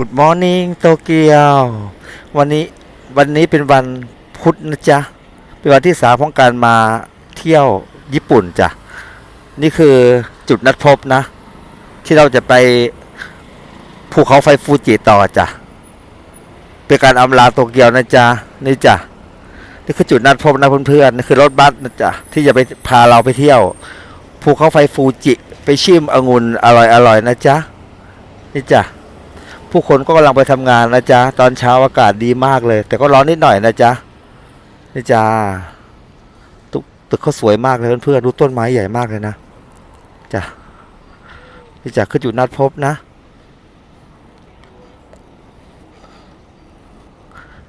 Good morning โตเกียว วันนี้วันนี้เป็นวันพุธนะจ๊ะ เป็นวันที่สามของการมาเที่ยวญี่ปุ่นจ้ะ นี่คือจุดนัดพบนะ ที่เราจะไปภูเขาไฟฟูจิต่อจ้ะ เป็นการอำลาโตเกียวนะจ๊ะ นี่จ้ะ นี่คือจุดนัดพบนะเพื่อนๆนี่คือรถบัสนะจ๊ะ ที่จะไปพาเราไปเที่ยวภูเขาไฟฟูจิ ไปชิมองุ่นอร่อยๆนะจ๊ะ นี่จ้ะ ผู้คนก็กำลังไปทำงานนะจ๊ะ ตอนเช้าอากาศดีมากเลย แต่ก็ร้อนนิดหน่อยนะจ๊ะนี่จ้าตึกตึกเขาสวยมากเลยเพื่อนๆดูต้นไม้ใหญ่มากเลยนะจ้ะนี่จ้ะคือจุดนัดพบนะ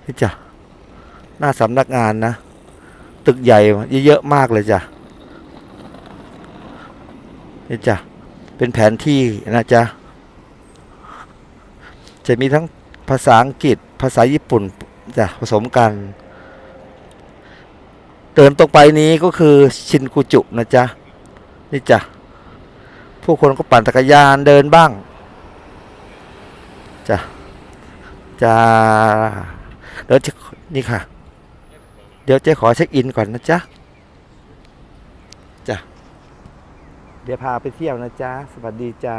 นี่จ้ะหน้าสำนักงานนะตึกใหญ่เยอะๆมากเลยจ้ะนี่จ้ะเป็นแผนที่นะจ๊ะ จะมีทั้งภาษาอังกฤษภาษาญี่ปุ่นจะผสมกันเดินตรงไปนี้ก็คือชินกุจุนะจ๊ะนี่จ้ะผู้คนก็ปั่นจักรยานเดินบ้างจ้ะจ้าเดี๋ยวจะนี่ค่ะ เดี๋ยวเจ๊ขอเช็คอินก่อนนะจ๊ะจ้ะเดี๋ยวพาไปเที่ยวนะจ๊ะสวัสดีจ้า